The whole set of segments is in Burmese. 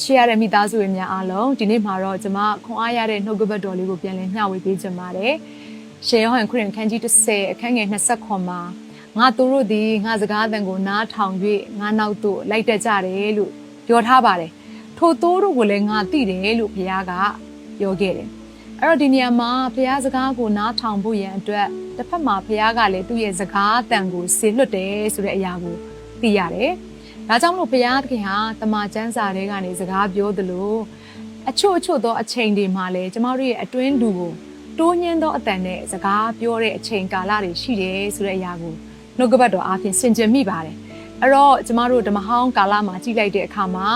ချစ်ရတဲ့မိသားစုဝင်များအားလုံးဒီနေ့မှာတော့ကျွန်မခွန်အားရတဲ့နှုတ်ကပတ်တော်လေးကိုပြန်လည်မျှဝေပေးချင်ပါတယ်။ရှေယောဟန်ခရစ်ခန်းကြီး30အခန်းငယ်20ခွန်မှာငါသူတို့သည်ငါစကားအသံကိုနားထောင်၍ငါနောက်သို့လိုက်တက်ကြတယ်လို့ပြောထားပါတယ်။ထိုသိုးတို့ကိုလည်းငါသိတယ်လို့ဘုရားကပြောခဲ့တယ်။အဲ့တော့ဒီနေရာမှာဘုရားစကားကိုနားထောင်ဖို့ရန်အတွက်တစ်ဖက်မှာဘုရားကလည်းသူ့ရဲ့စကားအသံကိုဆေလွတ်တယ်ဆိုတဲ့အရာကို သိရတယ်။ဒါကြောင့်မလို့ဘုရားသခင်ဟာတမန်ကျမ်းစာတွေကနေစကားပြောသလိုအချို့အချို့သောအချိန်တွေမှာလည်းကျမတို့ရဲ့အတွင်းလူကိုတိုးညင်းသောအတန်နဲ့စကားပြောတဲ့အချိန်ကာလတွေရှိတယ်ဆိုတဲ့အရာကိုနှုတ်ကပတ်တော်အားဖြင့်ဆင်ခြင်မိပါတယ်အဲ့တော့ကျမတို့ဓမ္မဟောင်းကာလမှာကြည့်လိုက်တဲ့အခါမှာ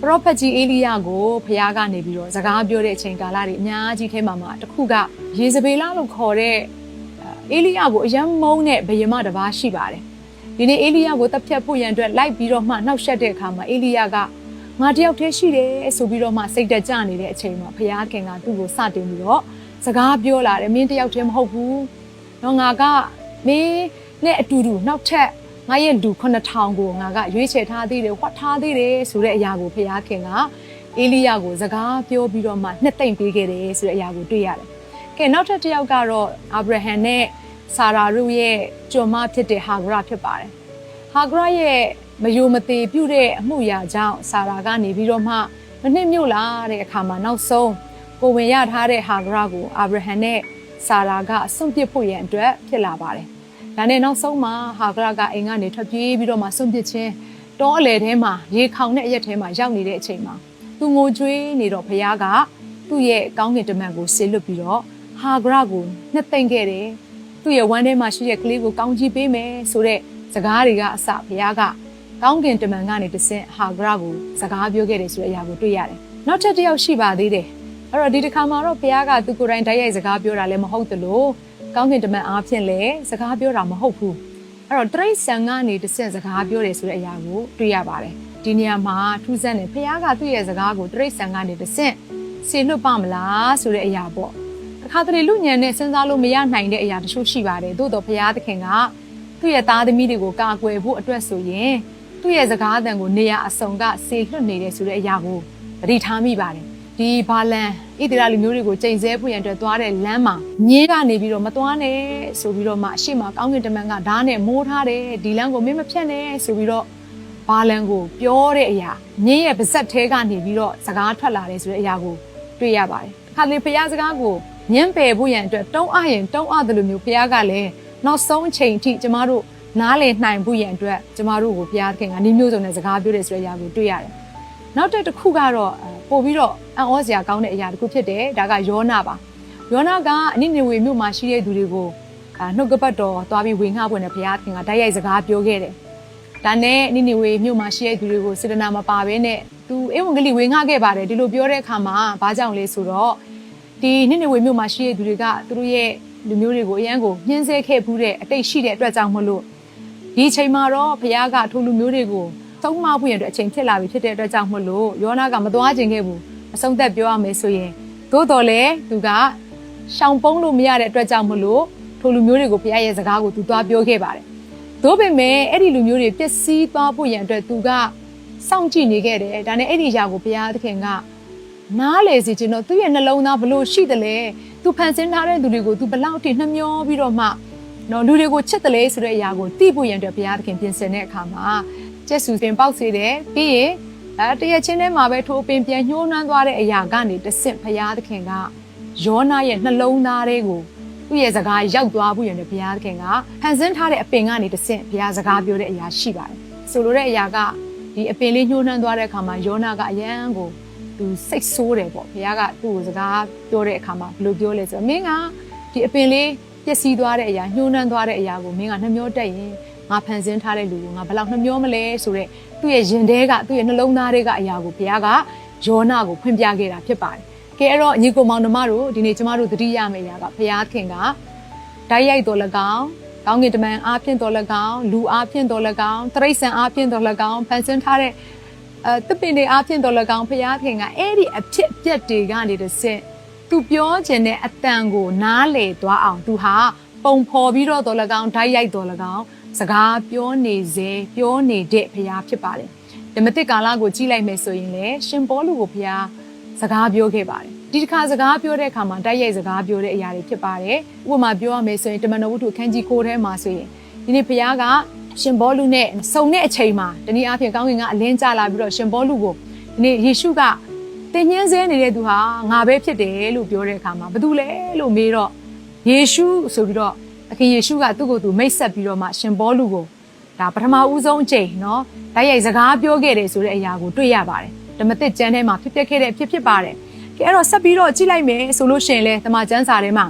ပရောဖက်ကြီးအေလိယကိုဘုရားကနေပြီးတော့စကားပြောတဲ့အချိန်ကာလတွေအများကြီးထဲမှာမှာတစ်ခုကယေဇဗေလလို့ခေါ်တဲ့အေလိယကိုအယံမုန်းတဲ့ဘယင်မတစ်ပါးရှိပါတယ် ဒီနေ့အေလိယကိုတပ်ဖြတ်ဖို့ရန်အတွက်လိုက်ပြီးတော့မှနှောက်ယှက်တဲ့အခါမှာအေလိယကငါတယောက်တည်းရှိတယ်ဆိုပြီးတော့မှစိတ်တက်ကြနေတဲ့အချိန်မှာဘုရားခင်ကသူ့ကိုစတင်ပြီးတော့စကားပြောလာတယ်မင်းတယောက်တည်းမဟုတ်ဘူး။တော့ငါကမင်းနဲ့အတူတူနောက်ထပ်ငါရဲ့လူ9000ကိုငါကရွေးချယ်ထားသေးတယ်ဟောထားသေးတယ်ဆိုတဲ့အရာကိုဘုရားခင်ကအေလိယကိုစကားပြောပြီးတော့မှနှစ်သိမ့်ပေးခဲ့တယ်ဆိုတဲ့အရာကိုတွေ့ရတယ်။ကဲနောက်ထပ်တစ်ယောက်ကတော့အာဗြဟံနဲ့ ဆာရာတို့ရဲ့ကျွန်မဖြစ်တဲ့ဟာဂရဖြစ်ပါတယ်။ဟာဂရရဲ့မယိုမသေးပြုတဲ့အမှုရာကြောင့်ဆာရာကနေပြီးတော့မှမနှစ်မြို့လာတဲ့အခါမှာနောက်ဆုံးကိုဝင်ရထားတဲ့ဟာဂရကိုအာဗြဟံနဲ့ဆာရာကအစွန့်ပစ်ဖို့ရန်အတွက်ဖြစ်လာပါတယ်။ဒါနဲ့နောက်ဆုံးမှာဟာဂရကအိမ်ကနေထွက်ပြေးပြီးတော့မှစွန့်ပစ်ခြင်းတောအလယ်ထဲမှာရေခေါင်တဲ့အရက်ထဲမှာရောက်နေတဲ့အချိန်မှာသူငိုကြွေးနေတော့ဘုရားကသူ့ရဲ့ကောင်းကင်တမန်ကိုဆေလွတ်ပြီးတော့ဟာဂရကိုနှစ်သိမ့်ခဲ့တယ်။ သူ့ရဲ့ဝမ်းထဲမှာရှိတဲ့ကလေးကိုကောင်းချီးပေးမယ်ဆိုတဲ့စကားတွေကအစဘုရားကကောင်းကင်တမန်ကနေတဆင့်ဟာဂရကိုစကားပြောခဲ့တယ်ဆိုတဲ့အရာကိုတွေ့ရတယ်။နောက်ထပ်တစ်ယောက်ရှိပါသေးတယ်။အဲ့တော့ဒီတစ်ခါမှာတော့ဘုရားကသူကိုယ်တိုင်တိုက်ရိုက်စကားပြောတာလည်းမဟုတ်သလိုကောင်းကင်တမန်အားဖြင့်လည်းစကားပြောတာမဟုတ်ဘူး။အဲ့တော့တရိတ်ဆန်ကနေတဆင့်စကားပြောတယ်ဆိုတဲ့အရာကိုတွေ့ရပါတယ်။ဒီနေရာမှာထူးဆန်းတယ်ဘုရားကသူ့ရဲ့စကားကိုတရိတ်ဆန်ကနေတဆင့်ဆေလွတ်ပါမလားဆိုတဲ့အရာပေါ့။အ ခါတလေလူညံနဲ့စဉ်းစားလို့မရနိုင်တဲ့အရာတချို့ရှိပါတယ်။သို့တော့ဘုရားသခင်ကသူ့ရဲ့သားသမီးတွေကိုကာကွယ်ဖို့အတွက်ဆိုရင်သူ့ရဲ့စကားအသံကိုနေရာအစုံကစေလွှတ်နေတယ်ဆိုတဲ့အရာကိုသတိထားမိပါတယ်။ဒီဘာလန်ဣသရေလလူမျိုးတွေကိုချိန်ဆဖို့ရန်အတွက်သွားတဲ့လမ်းမှာညင်းကနေပြီးတော့မသွားနဲ့ဆိုပြီးတော့မှအရှိမကောင်းကင်တမန်ကဓာတ်နဲ့မိုးထားတယ်ဒီလမ်းကိုမင်းမဖြတ်နဲ့ဆိုပြီးတော့ဘာလန်ကိုပြောတဲ့အရာညင်းရဲ့ပါဇက်သေးကနေပြီးတော့စကားထွက်လာတယ်ဆိုတဲ့အရာကိုတွေ့ရပါတယ်။အခါလေဘုရားစကားကို ညံပယ်ဖို့ရန်အတွက်တုံးအရင်တုံးအတယ်လို့မျိုးဘုရားကလည်းနောက်ဆုံးအချိန်အထိကျမတို့နားလည်နိုင်ဖို့ရန်အတွက်ကျမတို့ကိုဘုရားသခင်ကနှီးမျိုးစုံနဲ့စကားပြောတယ်ဆိုတဲ့အရာကိုတွေ့ရတယ်။နောက်တစ်တစ်ခုကတော့ပို့ပြီးတော့အံ့ဩစရာကောင်းတဲ့အရာတစ်ခုဖြစ်တယ်။ဒါကယောနာပါ။ယောနာကအနိနေဝေမြို့မှာရှိတဲ့သူတွေကိုအာနှုတ်ကပတ်တော်သွားပြီးဝေငှဖွင့်တဲ့ဘုရားသခင်ကတိုက်ရိုက်စကားပြောခဲ့တယ်။ဒါနဲ့နိနေဝေမြို့မှာရှိတဲ့သူတွေကိုစေတနာမပါဘဲနဲ့သူဧဝံဂေလိဝေငှခဲ့ပါတယ်ဒီလိုပြောတဲ့အခါမှာဘာကြောင့်လဲဆိုတော့ ဒီနှစ်နေဝေမြို့မှာရှိတဲ့သူတွေကသူတို့ရဲ့လူမျိုးတွေကိုအရန်ကိုညှင်းဆဲခဲ့ဘူးတဲ့အတိတ်ရှိတဲ့အတွက်ကြောင့်မလို့ဒီအချိန်မှာတော့ဘုရားကထိုလူမျိုးတွေကိုသုံးမဖို့ရတဲ့အချိန်ဖြစ်လာပြီဖြစ်တဲ့အတွက်ကြောင့်မလို့ယောနာကမသွားခြင်းခဲ့ဘူးအဆုံးသက်ပြောရမယ်ဆိုရင်သို့တော်လည်းသူကရှောင်ပုန်းလို့မရတဲ့အတွက်ကြောင့်မလို့ထိုလူမျိုးတွေကိုဘုရားရဲ့စကားကိုသူသွားပြောခဲ့ပါတယ်သို့ပေမဲ့အဲ့ဒီလူမျိုးတွေပျက်စီးသွားဖို့ရန်အတွက်သူကစောင့်ကြည့်နေခဲ့တယ်ဒါနဲ့အဲ့ဒီຢာကိုဘုရားသခင်က နားလေစီခြင်းတော့သူ့ရဲ့နှလုံးသားဘလို့ရှိတယ်လဲသူဖန်ဆင်းထားတဲ့သူတွေကိုသူဘလောက်ထိနှမျောပြီးတော့မှနော်လူတွေကိုချစ်တယ်လေဆိုတဲ့အရာကိုသိဖို့ရန်အတွက်ဘုရားသခင်ပြင်ဆင်တဲ့အခါမှာကျက်စုပင်ပေါက်စေတယ်ပြီးရင်အဲတရက်ချင်းထဲမှာပဲထိုးပင်ပြန်ညှိုးနှမ်းသွားတဲ့အရာကနေတဆင့်ဘုရားသခင်ကယောနာရဲ့နှလုံးသားတွေကိုသူ့ရဲ့စကားရောက်သွားဖို့ရန်အတွက်ဘုရားသခင်ကဖန်ဆင်းထားတဲ့အပင်ကနေတဆင့်ဘုရားစကားပြောတဲ့အရာရှိပါတယ်ဆိုလိုတဲ့အရာကဒီအပင်လေးညှိုးနှမ်းသွားတဲ့အခါမှာယောနာကအယံကို သူစိတ်ဆိုးတယ်ပေါ့ဘုရားကသူ့ကိုစကားပြောတဲ့အခါမှာဘယ်လိုပြောလဲဆိုတော့မင်းကဒီအပင်လေးပျက်စီးသွားတဲ့အရာညှိုးနှမ်းသွားတဲ့အရာကိုမင်းကနှမျောတက်ရင်ငါဖန်ဆင်းထားတဲ့လူကိုငါဘယ်လောက်နှမျောမလဲဆိုတော့သူ့ရဲ့ရင်ထဲကသူ့ရဲ့နှလုံးသားထဲကအရာကိုဘုရားကယောနာကိုဖွင့်ပြခဲ့တာဖြစ်ပါတယ်ကဲအဲ့တော့ညီကိုမောင်နှမတို့ဒီနေ့ကျမတို့သတိရမယ့်အရာကဘုရားခင်ကဓာတ်ရိုက်တော်၎င်းကောင်းကင်တမန်အားဖြင့်တော်၎င်းလူအားဖြင့်တော်၎င်းတရိษံအားဖြင့်တော်၎င်းဖန်ဆင်းထားတဲ့ အဲတပင်တွေအားဖြင့်တော်၎င်းဖျားခင်ကအဲ့ဒီအဖြစ်အပျက်တွေကနေတဆင့်သူပြောခြင်းတဲ့အတန်ကိုနားလေသွားအောင်သူဟာပုံဖော်ပြီးတော့တော်၎င်းဓာတ်ရိုက်တော်၎င်းစကားပြောနေစေပြောနေတဲ့ဖရားဖြစ်ပါတယ်ဓမ္မတစ်ကာလကိုကြည့်လိုက်မယ်ဆိုရင်လေရှင်ပေါလုကိုဖရားစကားပြောခဲ့ပါတယ်ဒီတစ်ခါစကားပြောတဲ့အခါမှာတိုက်ရိုက်စကားပြောတဲ့အရာတွေဖြစ်ပါတယ်ဥပမာပြောရမယ်ဆိုရင်တမန်တော်ဝတ္ထုအခန်းကြီး9ထဲမှာဆိုရင်ဒီနေ့ဖရားက ရှင်ဘောလူနဲ့စုံတဲ့အချိန်မှာတနည်းအားဖြင့်ကောင်းကင်ကအလင်းကျလာပြီးတော့ရှင်ဘောလူကိုဒီနေ့ယေရှုကတင်ញင်းစဲနေတဲ့သူဟာငါပဲဖြစ်တယ်လို့ပြောတဲ့အခါမှာဘာတူလဲလို့မေးတော့ယေရှုဆိုပြီးတော့သခင်ယေရှုကသူ့ကိုယ်သူမိတ်ဆက်ပြီးတော့မှရှင်ဘောလူကိုဒါပထမဦးဆုံးအချိန်เนาะတိုက်ရိုက်စကားပြောခဲ့တယ်ဆိုတဲ့အရာကိုတွေ့ရပါတယ်ဓမ္မသစ်ကျမ်းထဲမှာဖြစ်ပျက်ခဲ့တဲ့ဖြစ်ဖြစ်ပါတယ်ကဲအဲ့တော့ဆက်ပြီးတော့ကြည့်လိုက်မယ်ဆိုလို့ရှိရင်လေတမန်ကျမ်းစာထဲမှာ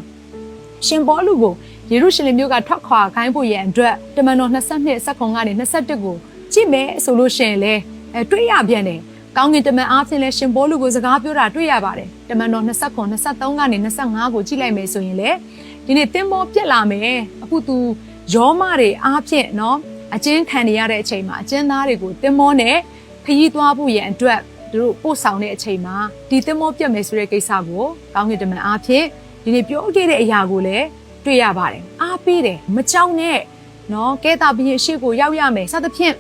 ရှင်ဘောလူကို ယေရုရှလင်မြို့ကထွက်ခွာခိုင်းဖို့ရန်အတွက်တမန်တော်22စက္ကွန်ကနေ21ကိုကြည့်မယ်ဆိုလို့ရှင်လေအဲတွေ့ရပြန်တယ်ကောင်းကင်တမန်အားဖြင့်လဲရှင်ဘောလူကိုစကားပြောတာတွေ့ရပါတယ်တမန်တော်29 23ကနေ25ကိုကြည့်လိုက်မယ်ဆိုရင်လေဒီနေ့သင်္ဘောပြက်လာမယ်အခုသူယောမတွေအားဖြင့်နော်အကျဉ်းခံနေရတဲ့အချိန်မှာအကျဉ်းသားတွေကိုသင်္ဘောနဲ့ခရီးသွားဖို့ရန်အတွက်တို့ပို့ဆောင်တဲ့အချိန်မှာဒီသင်္ဘောပြက်မယ်ဆိုတဲ့ကိစ္စကိုကောင်းကင်တမန်အားဖြင့်ဒီနေ့ပြောခဲ့တဲ့အရာကိုလည်း တွေ့ရပါတယ်အားပေးတယ်မကြောက်နဲ့နော်ကဲတာဘီရဲ့ရှေ့ကိုရောက်ရမယ်စသဖြင့်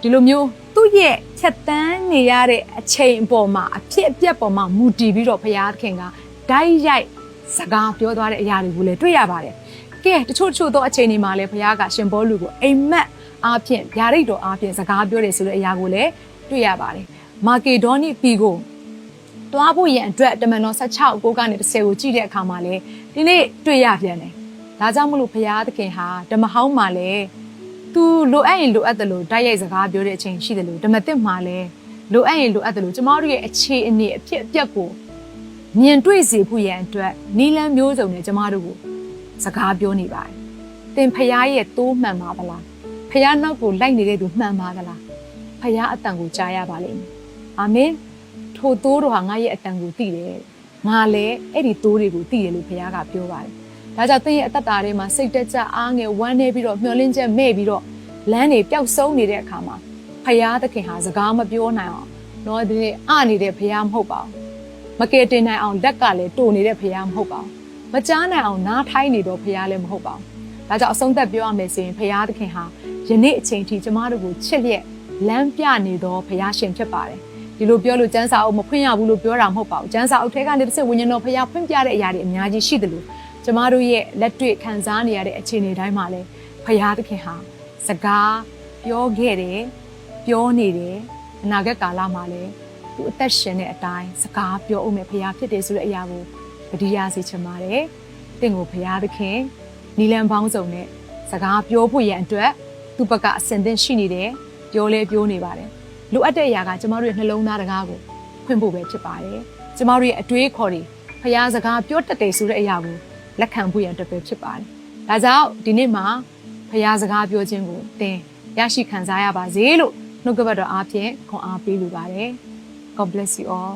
ဒီလိုမျိုးသူ့ရဲ့ချက်တန်းနေရတဲ့အချိန်အပေါ်မှာအဖြစ်အပျက်ပေါ်မှာမူတည်ပြီးတော့ဘုရားသခင်ကဓာတ်ရိုက်စကားပြောသွားတဲ့အရာတွေကိုလည်းတွေ့ရပါတယ်ကဲတချို့တချို့သောအချိန်တွေမှာလည်းဘုရားကရှင်ဘောလူကိုအိမ်မက်အားဖြင့်ဗျာဒိတ်တော်အားဖြင့်စကားပြောတယ်ဆိုတဲ့အရာကိုလည်းတွေ့ရပါတယ်မာကေဒေါနိပီကိုတွားဖို့ရန်အတွက်တမန်တော်16ကိုကနေ30ကိုကြည့်တဲ့အခါမှာလည်းဒီနေ့တွေ့ရပြန်တယ် ဒါကြောင့်မလို့ဘုရားသခင်ဟာဓမ္မဟောင်းမှာလည်းသူလိုအပ်ရင်လိုအပ်တယ်လို့တိုက်ရိုက်စကားပြောတဲ့အချိန်ရှိတယ်လို့ဓမ္မသစ်မှာလည်းလိုအပ်ရင်လိုအပ်တယ်လို့ကျမတို့ရဲ့အခြေအနေအဖြစ်အပျက်ကိုမြင်တွေ့စေဖို့ရန်အတွက်နီလန်းမျိုးစုံနဲ့ကျမတို့ကိုစကားပြောနေပါတယ်။သင်ဖရားရဲ့တိုးမှန်ပါဗလား။ဖရားနောက်ကိုလိုက်နေတဲ့သူမှန်ပါသလား။ဖရားအတန်ကိုကြားရပါလိမ့်မယ်။အာမင်။ထိုတိုးတော်ဟာငါရဲ့အတန်ကိုသိတယ်။ငါလည်းအဲ့ဒီတိုးတွေကိုသိတယ်လို့ဖရားကပြောပါတယ်။ ဒါကြောင့်သင်ရဲ့အသက်တာထဲမှာစိတ်တက်ကြအားငယ်ဝမ်းနေပြီးတော့မျောလင်းချက်မဲ့ပြီးတော့လမ်းတွေပျောက်ဆုံးနေတဲ့အခါမှာဖရားသခင်ဟာစကားမပြောနိုင်အောင်တော့ဒီနေ့အနေတဲ့ဖရားမဟုတ်ပါဘူးမကယ်တင်နိုင်အောင်လက်ကလည်းတိုနေတဲ့ဖရားမဟုတ်ပါဘူးမကြားနိုင်အောင်နားထိုင်းနေတော့ဖရားလည်းမဟုတ်ပါဘူးဒါကြောင့်အဆုံးသက်ပြောရမယ်ဆိုရင်ဖရားသခင်ဟာယနေ့အချိန်ထိကျမတို့ကိုချစ်လျက်လမ်းပြနေတော့ဖရားရှင်ဖြစ်ပါတယ်ဒီလိုပြောလို့ကျန်းစာအုပ်မဖွင့်ရဘူးလို့ပြောတာမဟုတ်ပါဘူးကျန်းစာအုပ်ထဲကနေတစ်စက်ဝိညာဉ်တော်ဖရားဖွင့်ပြတဲ့အရာတွေအများကြီးရှိတယ်လို့ ကျမတို့ရဲ့လက်တွေ့ခံစားနေရတဲ့အခြေအနေတိုင်းမှာလည်းဖရားသခင်ဟာစကားပြောခဲ့တယ်ပြောနေတယ်အနာဂတ်ကာလမှာလည်းသူအသက်ရှင်တဲ့အတိုင်းစကားပြောအောင်မယ်ဖရားဖြစ်တယ်ဆိုတဲ့အရာကိုပတိရစေချင်ပါတယ်တင့်ကိုဖရားသခင်နီလန်ပေါင်းစုံနဲ့စကားပြောဖို့ရန်အတွက်သူ့ဘက်ကအစင်သင့်ရှိနေတယ်ပြောလဲပြောနေပါတယ်လိုအပ်တဲ့အရာကကျမတို့ရဲ့နှလုံးသားတကားကိုဖွင့်ဖို့ပဲဖြစ်ပါတယ်ကျမတို့ရဲ့အတွေးခေါ်တွေဖရားစကားပြောတတ်တယ်ဆိုတဲ့အရာကို လက်ခံဖို့ရန်အတွက်ပဲဖြစ်ပါတယ်ဒါကြောင့်ဒီနေ့မှာဖရားစကားပြောခြင်းကိုသင်ရရှိခံစားရပါစေလို့နှုတ်ကပတ်တော်အားဖြင့်ခွန်အားပေးလိုပါတယ် God bless you all